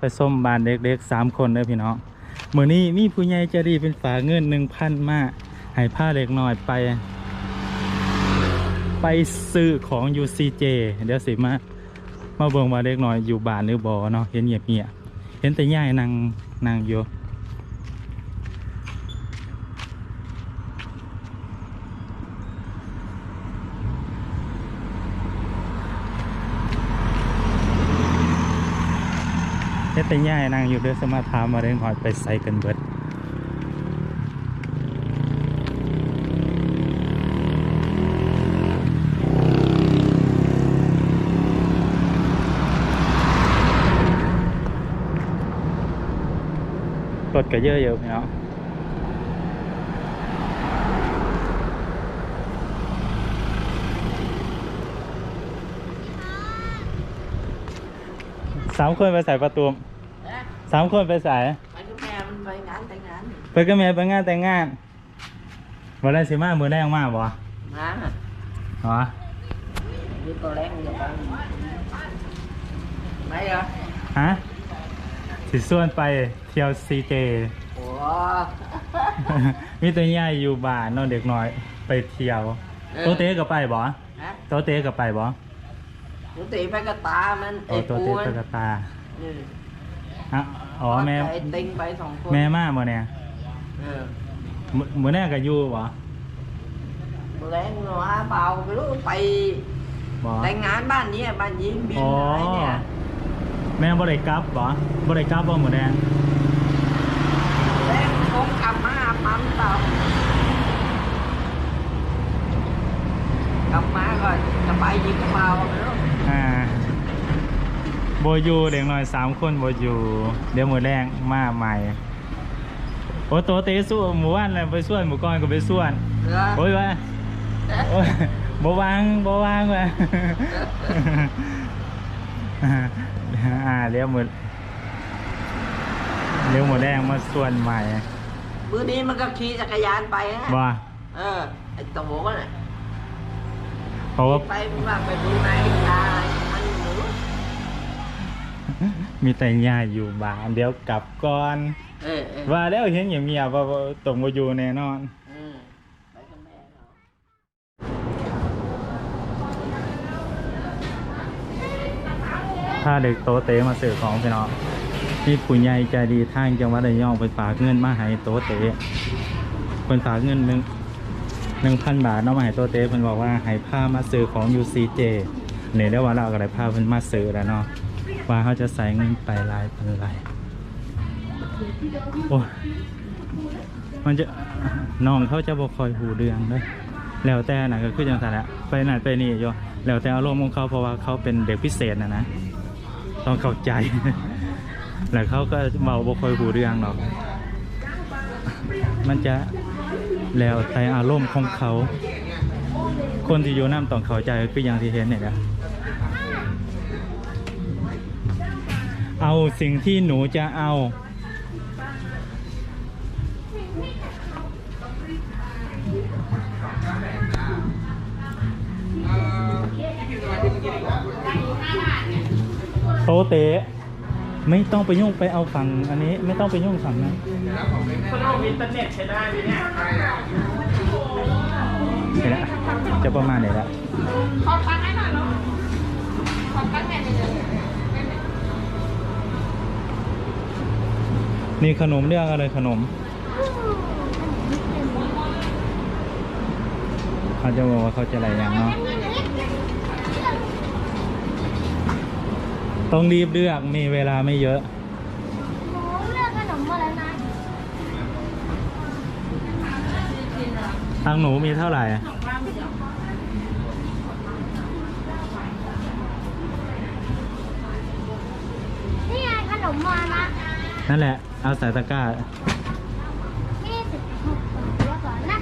ไปส้มบานเด็กๆสามคนเลยพี่น้องเมือนี้มีผู้ใหญ่จะรีเป็นฝาเงินหนึ่งพันมาหายผ้าเล็กน้อยไป ไปซื้อของ UCJ เดี๋ยวสิมามาเบิ่งว่าเล็กน้อยอยู่บ้านหรือบอเนาะเห็นเงียบเงียบเห็นแต่ย่ายนางนางอยู่ แต่ย่ายนางอยู่เดี๋ยสมาถามาเล็กน้อยไปใส่กันเบิดรถก็เยอะอยู่พี่น้องสามคนไปใส่ประตู สามคนไปใส่ไปกับแม่มันไปงานแต่งงานไปก็แม่ไปงานแต่งงานวันแรกสิมามือแรกมาบ่มาอ๋อดูตัวแรกมันจะไปไม่เหรอฮะสิส่วนไปเที่ยวซีเจโอ้มีตัวใหญ่อยู่บ้านเนอนเด็กน้อย ไปเที่ยวโตเต้ก็ไปบ่ฮะโตเต้ก็ไปบ่ดูตีไปกับตามันโอ้ไอ้โตปูเต้มันไปกับตาเออ ฮะอ๋อแม่ไอ้ติงไปสองคนแม่มาบ่เนี่ยเออมื้อมื้อแรกก็อยู่บ่ตัวแรกมันว่าเปล่าไม่รู้ไปบ่แต่งงานบ้านนี้บ้านยิงบินอ๋ออะไรเนี่ยแม่บ่ได้กลับบ่บ่ได้กลับบ่มื้อแรกแรกคงกลับมาปั๊มเปล่ากลับมาก่อนจะไปยิงกระเป๋าไม่รู้อ่า บ่อยู่เด็กน้อยสามคนบ่อยู่เดี๋ยวมื้อแรกมาใหม่โอ้โตเตสู้หมู่บ้านน่ะไปส่วนหมู่ก้อนก็ไปส่วนเหรอโอ้ยว่าโอ้ยบ่วางบ่วางว่ะอ่าเดี๋ยวมื้อเดี๋ยวมื้อแรกมาส่วนใหม่มื้อนี้มันก็ขี่จักรยานไปนะว่าเออไอ้ตัวก็น่ะเพราะว่าไปว่าไปดูในตามันหนู มีแต่ญาติอยู่บ้านเดี๋ยวกลับก่อน เออเออว่าแล้วเห็นอย่างเมียว่าว่าตรงมาอยู่แน่นอน เออไปกับแม่เขาถ้าเด็กโตเตมาซื้อของพี่น้องที่ผู้ใหญ่ใจดีทางจังหวัดระยองไปฝากเงินมาให้โตเตคนฝากเงินหนึ่งหนึ่งพันบาทเนาะมาให้โตเตเพิ่นบอกว่าให้พามาซื้อของ UCJ เนี่ยได้ว่าเราก็ได้พาเพิ่นมาซื้อแล้วเนาะ ว่าเขาจะใส่เงินไปลายพันลายโอ้มันจะน้องเขาจะบอกคอยหูเรืองเลยแล้วแต่น่ะก็คือจังสันแหละไปนั่นไปนี่โยแล้วแต่อารมณ์ของเขาเพราะว่าเขาเป็นเด็กพิเศษนะนะต้องเข้าใจ แล้วเขาก็เมาบ่ค่อยหูเรื่องหรอก มันจะแล้วแต่อารมณ์ของเขา คนที่อยู่น้ำต้องเข้าใจคืออย่างที่เห็นเนี่ยนะ เอาสิ่งที่หนูจะเอา โตเตะไม่ต้องไปยุ่งไปเอาฝั่งอันนี้ไม่ต้องไปยุ่งฝั่งนั้นคนเอาอินเทอร์เน็ตใช้ได้ไหมเนี่ยเห็นแล้วจะประมาณไหนละขอตั้งให้หน่อยเนาะขอตั้งไงเลย นี่ขนมเรียกอะไรขนม เขาจะบอกว่าเขาจะอะไรอย่างเนาะต้องรีบเลือกมีเวลาไม่เยอะหนูเลือกขนมมาแล้วนะทางหนูมีเท่าไหร่นี่ไงขนมมานะนั่นแหละ เอาใส่ตะกร้ายี่สิบหกตัวก่อนนะ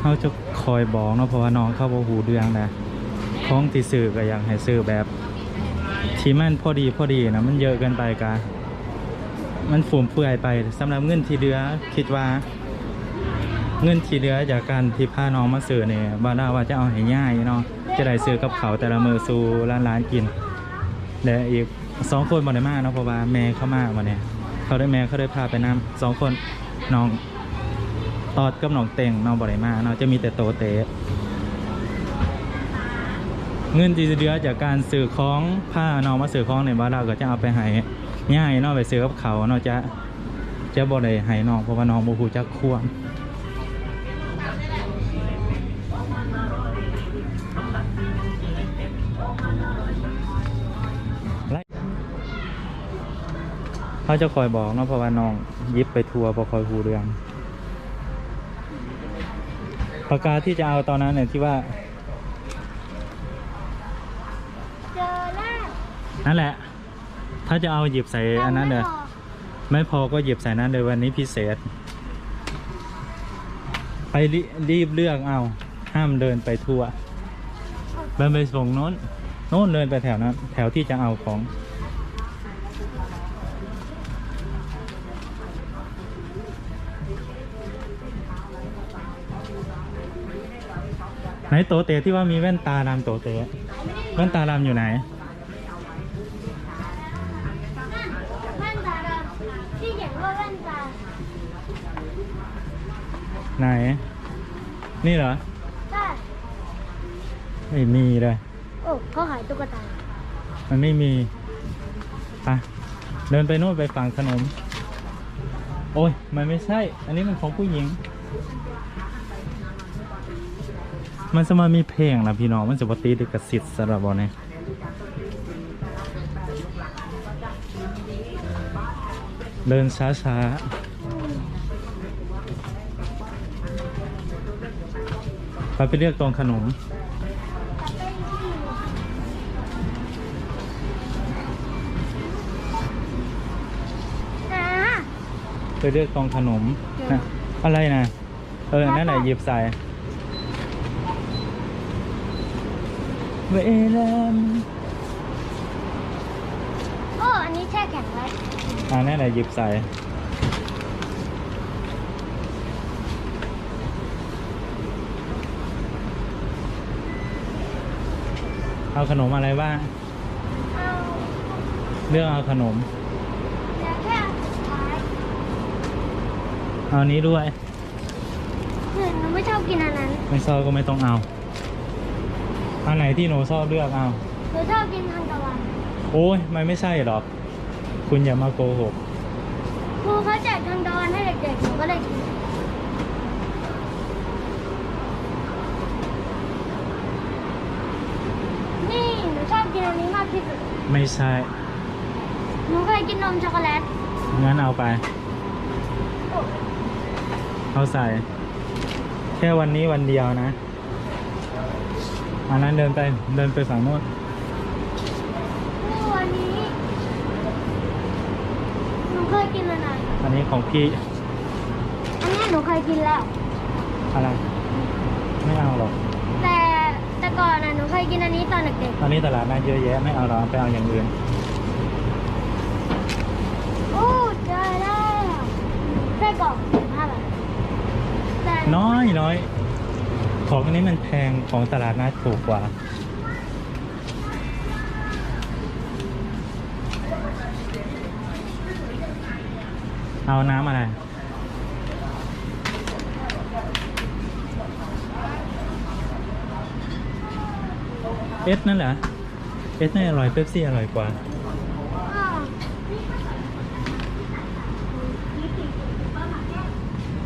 เขาจะคอยบอกเนาะเพราะว่าน้องเข้าบ่หูเรื่องนะของที่ซื้อก็อยากให้ซื้อแบบที่มันพอดีพอดีนะมันเยอะเกินไปกะมันฟุ่มเฟือยไปสำหรับเงินที่เหลือคิดว่า เงินที่เหลือจากการที่พาน้องมาซื้อเนี่ยว่าเราว่าจะเอาให้ง่ายเนาะจะได้ซื้อกับเขาวแต่ละมือสู่ร้านร้านๆกินเดี๋ยวอีก สองคนบอได้มาเนาะเพราะว่าแม่เข้ามาวันนี้เขาได้แม่เขาได้พาไปน้ำสองคนน้องตอดกับน้องเต่งน้องบอได้มาเนาะจะมีแต่โตเตะเงินทีเดือจากการซื้อของผ้าน้องมาซื้อของในบ้านเราก็จะเอาไปให้ย่ายนาะไปซื้อกับเขาเนาะจะจะบอได้ให้น้องเพราะว่าน้องบ่ฮู้จักควร เขาจะคอยบอกเนาะเพราะว่าน้องยิบไปทัวร์พอคอยหูเรื่องปากกาที่จะเอาตอนนั้นเนี่ยที่ว่าเจอแล้วนั่นแหละ ถ้าจะเอาหยิบใส่อันนั้นเลยไม่พอก็หยิบใส่นั้นเลยวันนี้พิเศษ ไปรีรีบเลือกเอา ห้ามเดินไปทั่วเดินไปส่งโน้นโน้นเดินไปแถวนั้น แถวที่จะเอาของ ไหนโตเตที่ว่ามีแว่นตาดำโตเตแว่นตาดำอยู่ไหนแว่นตาดำที่เขียนว่าแว่นตาไหน นี่เหรอ ใช่ ไม่มีเลย โอ้เขาขายตุ๊กตา มันไม่มีไปเดินไปโน่นไปฝั่งขนม โอ้ย มันไม่ใช่ อันนี้มันของผู้หญิง มันจะมามีเพลงนะพี่น้อง มันจะปฏิดิกสิทธิ์สำหรับบอลเนี่ยเดินช้าๆไปไปเรียกตรงขนมอ่าไปเลือกกองขนมนะอะไรนะ เออ นั่นแหละหยิบใส่ เวลาโอ้อันนี้แช่แข็งไว้อ่านั่นแหละหยิบใส่เอาขนมอะไรบ้างเอาเลือกเอาขนมเหลือแค่อันสุดท้ายเอานี้ด้วยคือหนูไม่ชอบกินอันนั้น ไม่ชอบก็ไม่ต้องเอา อันไหนที่หนูชอบเลือกเอาหนูชอบกินทานตะวันโอ้ยมันไม่ใช่หรอก คุณอย่ามาโกหกครูเขาแจกทางตะวันให้เด็กๆหนูก็เลยกินนี่หนูชอบกินอันนี้มากที่สุดไม่ใช่ หนูเคยกินนมช็อกโกแลตงั้นเอาไป เอาใส่ แค่วันนี้วันเดียวนะ อันนั้นเดินไปเดินไปฝั่งโน้นวันนี้หนูเคยกินอันไหนอันนี้ของพี่อันนี้หนูเคยกินแล้ว อะไร ไม่เอาหรอก แต่แต่ก่อนน่ะหนูเคยกินอันนี้ตอนเด็กตอนนี้ตลาดนัดเยอะแยะไม่เอาหรอกไปเอาอย่างอื่นๆโอ้เจอแล้วไส้กรอกสิบห้าบาทแต่น้อยน้อย ของอันนี้มันแพงของตลาดนัดถูกกว่า เอาน้ำอะไรเอสนั่นเหรอเอสน่าอร่อยเป๊ปซี่อร่อยกว่าอ้าว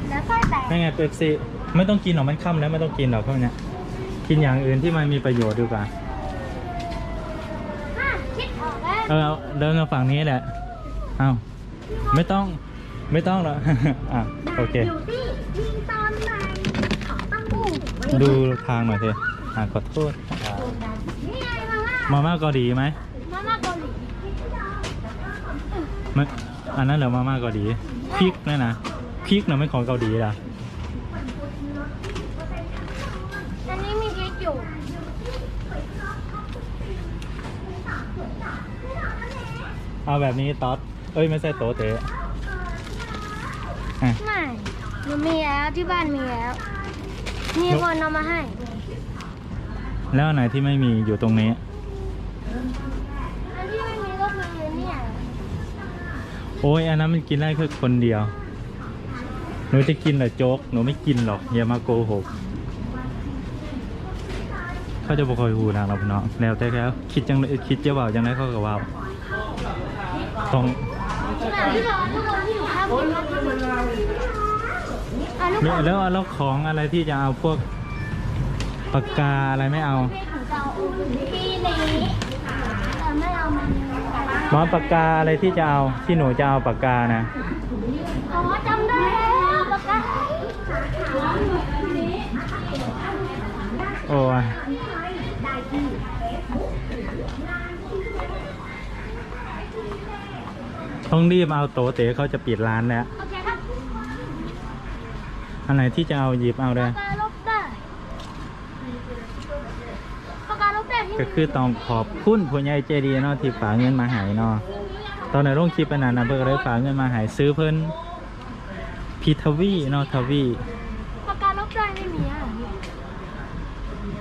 แล้วไส้แตกไม่ไงเป๊ปซี่ ไม่ต้องกินหรอกมันค่ำแล้วไม่ต้องกินหรอกพวกเนี้ยกินอย่างอื่นที่มันมีประโยชน์ดีกว่าอะคิดออกแล้วเออเอาเดินมาฝั่งนี้แหละเอาไม่ต้องไม่ต้องหรอก อะโอเค อยู่ที่ยิงตอนไหนขอตั้งบุ้งดูทางหน่อยเถอะอะขอโทษอะนี่ไงมาม่ามาม่าเกาหลีไหมมาม่าเกาหลีไม่อันนั้นเหรอมาม่าเกาหลีพริกนั่นนะพริกน่ะไม่ของเกาหลีล่ะอั อยู่ เอาแบบนี้ต๊อดเอ้ยไม่ใช่โตเตะอะไม่หนูมีแล้วที่บ้านมีแล้ว มีคนเอามาให้ แล้วอันไหนที่ไม่มีอยู่ตรงนี้ อันที่ไม่โอ้ยอันนั้นมันกินได้แค่คนเดียว หนูจะกินเหรอโจ๊ก หนูไม่กินหรอกอย่ามาโกหก เขาจะบอกคอยหูนางเราพี่น้องแล้วแต่แล้วคิดจังเลยคิดจะเว่าจังไรเขาก็เว่าต้องที่บอกทุกคนที่อยู่ข้างบนอันนี้เนี่ยแล้วแล้วของอะไรที่จะเอาพวกปากกาอะไรไม่เอาที่หนูจะเอาที่นี้แต่ไม่เอามันหมอนปากกาอะไรที่จะเอาที่หนูจะเอาปากกานะอ๋อจำได้แล้วปากกาโอ้ย ต้องรีบเอาโตะเต๋เขาจะปิดร้านแล้วโอเคครับอันไหนที่จะเอาหยิบเอาเลยปากกาลบได้ปากกาลบได้ที่ก็คือต้องขอบคุณผู้ใหญ่ใจดีเนาะที่ฝากเงินมาใหายเนาะตอนไหนลงคลิปไปนานนะเพื่อเลยฝากเงินมาใหายซื้อเพิ่นพีทวีเนาะทวีปากกาลบได้ไม่มีอะ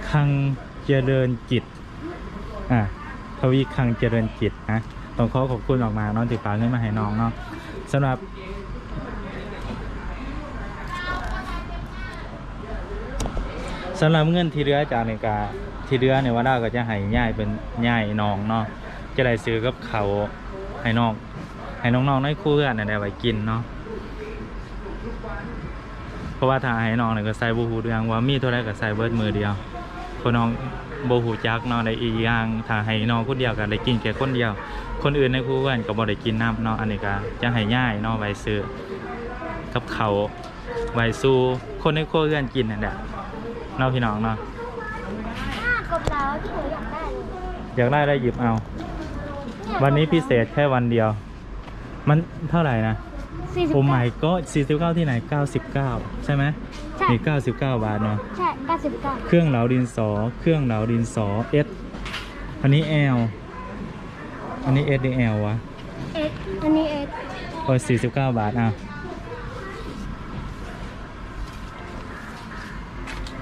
คังเจริญจิตอะทวีคังเจริญจิตนะ ต้องขอขอบคุณออกมาเนาะที่ฝากเงินมาให้น้องเนาะสำหรับสำหรับเงินที่เหลือจากในกาที่เหลือเนว่าเราก็จะให้ย่ายเป็นย่ายน้องเนาะจะได้ซื้อกับเขาให้น้องให้น้องๆได้คู่กันนะได้ไว้กินเนาะเพราะว่าถ้าให้น้องเนี่ยก็ใส่บูฮูเรืองว่ามีเท่าไรก็ใส่เบิดมือเดียวเพราะน้องโบหูจักเนาะในอีกอย่างถ้าให้น้องคนเดียวกันได้กินแค่คนเดียว คนอื่นในคู่กันก็บ่ได้กินน้ำเนาะอันนี้ก็จะให้ย่ายเนาะไว้ซื้อกับเขาวไว้สู้คนในครัวเรือนกินนั่นแหละเนาะพี่น้องเนาะห้ากบแล้วที่หนูอยากได้เลยอยากได้ได้หยิบเอา วันนี้พิเศษแค่วันเดียว มันเท่าไหร่นะสี่สิบโอ้ไม่ก็49 ที่ไหน 99 ใช่ไหมใช่มี99 บาทเนาะใช่เก้าสิบเก้าเครื่องเหลาดินสอ เครื่องเหลาดินสอ S อันนี้ L อันนี้ S หรือ L วะเอ็กอันนี้เอ็กโอ้ย49 บาทอะ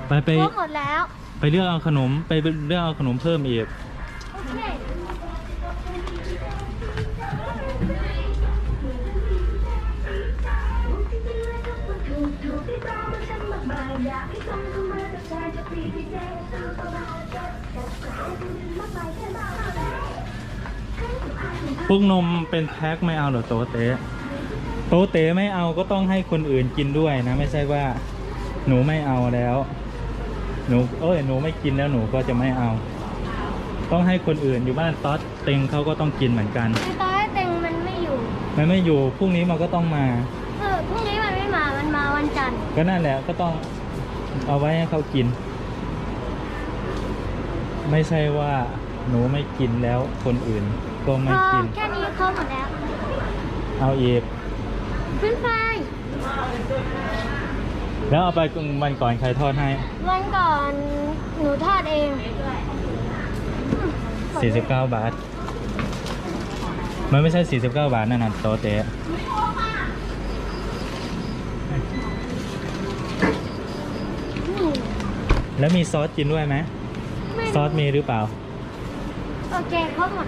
ไปไปครบหมดแล้ว ไปเลือกเอาขนมไปเลือกเอาขนมเพิ่มอีก โอเค วกนมเป็นแพ็คไม่เอาเหรอโตเตะโตเตะไม่เอาก็ต้องให้คนอื่นกินด้วยนะ ไม่ใช่ว่าหนูไม่เอาแล้ว หนูเอ้ยหนูไม่กินแล้วหนูก็จะไม่เอา ต้องให้คนอื่นอยู่บ้านต๊อดเต็งเขาก็ต้องกินเหมือนกันไอตอนเต็งมันไม่อยู่ มันไม่อยู่พรุ่งนี้มันก็ต้องมาเออพรุ่งนี้มันไม่มา มันมาวันจันทร์ก็นั่นแหละก็ต้องเอาไว้ให้เขากิน ไม่ใช่ว่าหนูไม่กินแล้วคนอื่น ก็พไม่อกิน แค่นี้ครบหมดแล้วเอาอีก ขึ้นไฟแล้วเอาไปวันก่อนใครทอดให้ วันก่อนหนูทอดเอง49 บาท มันไม่ใช่ 49 บาทนั่นน่ะโตเตะนี่แล้วมีซอสกินด้วยไหมไม่ซอสมีหรือเปล่า โอเคครบหมด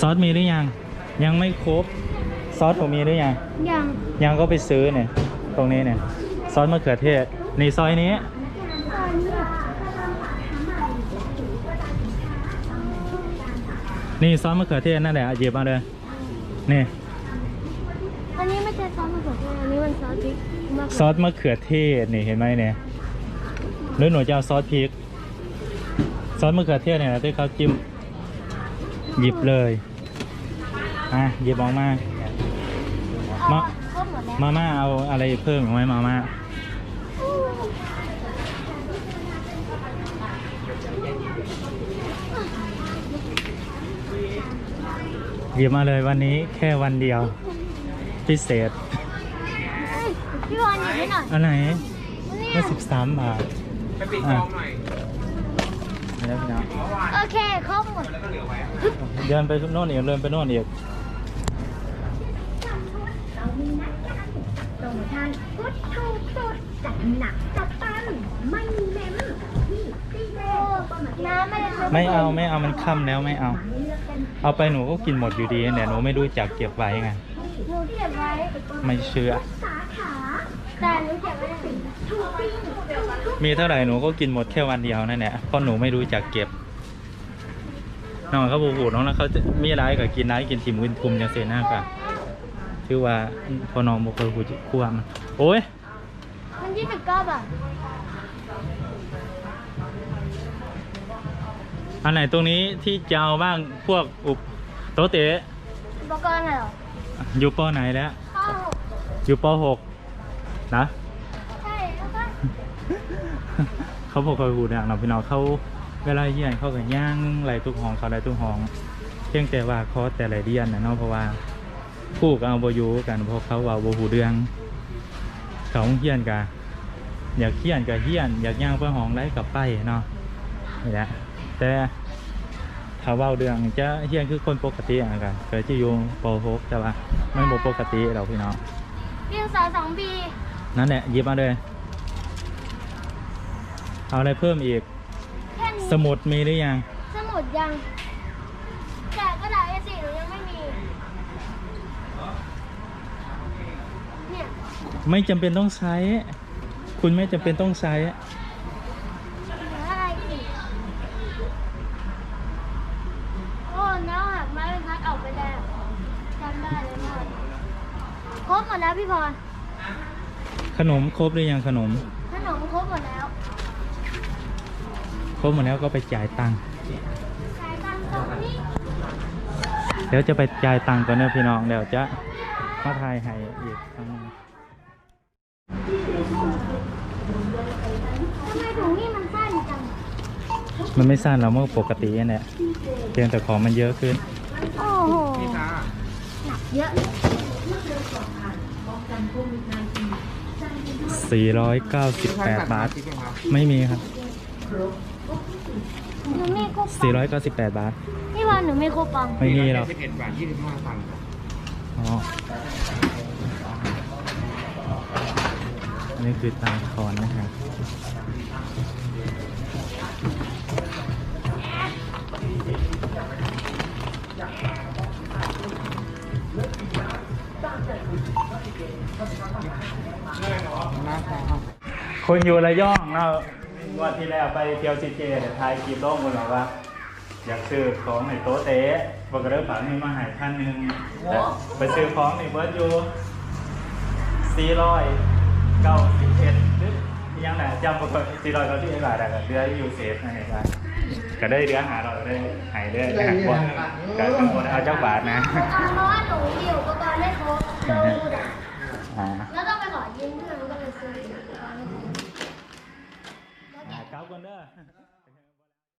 ซอสมีหรือยัง ยังไม่ครบ ซอสผมมีหรือยัง ยังยังก็ไปซื้อเนี่ย ตรงนี้เนี่ย ซอสมะเขือเทศในซอยนี้ตอนนี้นี่ซอสมะเขือเทศนั่นแหละเอาหยิบมาเลย นี่ อันนี้ไม่ใช่ซอสมะเขือเทศ อันนี้มันซอสพริกมะซเขืออสมะเขือเทศนี่เห็นไหมเนี่ยหรือหนูจะเอาซอสพริก ซอสมะเขือเทศเนี่ยที่เขาจิ้ม หยิบเลยอะหยิบออกมาเอามะครบหมดแล้วมาม่าเอาอะไรเพิ่มอีกไหมมาม่าหยิบมาเลยวันนี้แค่วันเดียว พิเศษเอ้ยพี่บอลหยิบให้หน่อยอันไหนเนี่ยก็สิบสามบาทไปปิดกองหน่อยมาแล้วพี่น้องโอเค ครบหมดแล้วก็เหลือไว้เดินไปโน่นอีกเดินไปโน่นอีกเรามีนัดกันโปรโมชั่นพุทถูกสุดจัดหนักจัดเต็มไม่มีเมมที่ซีเจน้ำไม่ได้ซื้อไม่เอาไม่เอามันค่ำแล้วไม่เอา เอาไปหนูก็กินหมดอยู่ดีเนี่ยหนูไม่รู้จักเก็บไว้ไงหนูเก็บไว้ไม่เชื่อสาขาแต่หนูเก็บไว้ในทูปิ้งทูทุกมีเท่าไหร่หนูก็กินหมดแค่วันเดียวนั่นแหละเพราะหนูไม่รู้จักเก็บ น้องเขาบูบูน้องแล้วเขาจะมีอะไรก็กินร้ายกินทิมวินทุมอย่างเสียหน้าค่ะชื่อว่าพอน้องบุเคยหูจิควมโอ้ยมันยี่สิบเก้าบาทอันไหนตรงนี้ที่จะเอาบ้างพวกอุปโตะเตะอุปกรณ์อะไรเหรออยู่ปอไหนแล้วข้าวอยู่ปหกนะ ใช่แล้วก็เขาบอกเคยหูเนี่ยเราพี่น้องเขา เวลาเยี่ยนเขากับย่างไหลทุกห้องเขาไหลทุกห้อง เพียงแต่ว่าคอแต่ละเดียนนะเนาะเพราะว่าผู้ก็เอาบอยู่กันเพราะเขาเอาบหูเรื่อง เขาเฮียนกะอยากเฮียนกับเฮียน อยากย่างเพื่อห้องไรกับไปเนาะนี่แหละแต่ถ้าเว่าเรื่องจะเฮียนคือคนปกติอะกันเคยจะอยู่ปหกแต่ว่าไม่บปกติเราพี่น้องเรียนสาวสองปีนั่นแหละหยิบมาเลย เอาอะไรเพิ่มอีกแค่นี้ สมุดมีหรือยัง สมุดยัง แต่กระดาษ A4 หนูยังไม่มี เนี่ย ไม่จำเป็นต้องใช้ คุณไม่จำเป็นต้องใช้ เหลืออะไรอีก โอ้น้าหักไม้บรรทัดออกไปแล้วจำได้เลยพ่อครบหมดแล้วพี่พรขนมครบหรือยังขนมขนมครบหมดแล้ว ครบหมดแล้วก็ไปจ่ายตังค์เดี๋ยวจะไปจ่ายตังค์ก่อนนะพี่น้องเดี๋ยวจะมาทายให้อีกครั้งหนึงทำไมถุงนี่มันไม่สั้นเราเมื่อปกติเนี่ยเพียงแต่ของมันเยอะขึ้นโอ้โหพี่ตาหนักเยอะ498บาท ไม่มีครับ หนูมีคูปอง498 บาท พี่พรหนูมีคูปองไม่มีหรอกสิบเอ็ดบาทยี่สิบห้าตังค์อ๋อ อันนี้คือตังคอนนะครับนะครับคนอยู่ระยองเนาะ งวันที่แล้วไปเที่ยวซีเจเดี๋ยวทายคลิปร้องคนบอกว่า อยากซื้อของในโต๊ะเต๊ะบอกก็เริ่มฝากเงินมาใหายพันหนึ่งแต่ไปซื้อของในเบิร์ดอยู่สี่ร้อยเก้าสิบเอ็ดหรือยังไงจำบอกสี่ร้อยเก้าสิบเอ็ดบาทอะก็เดือนอยู่เซฟนั่นเองครับก็ได้เดือนหาเราได้หายได้นะครับว่าก็ทั้งหมดเอาเจ้าบาทนะ เพราะว่าหนูมีอุปกรณ์ไม่ครบอ่า แล้วต้อง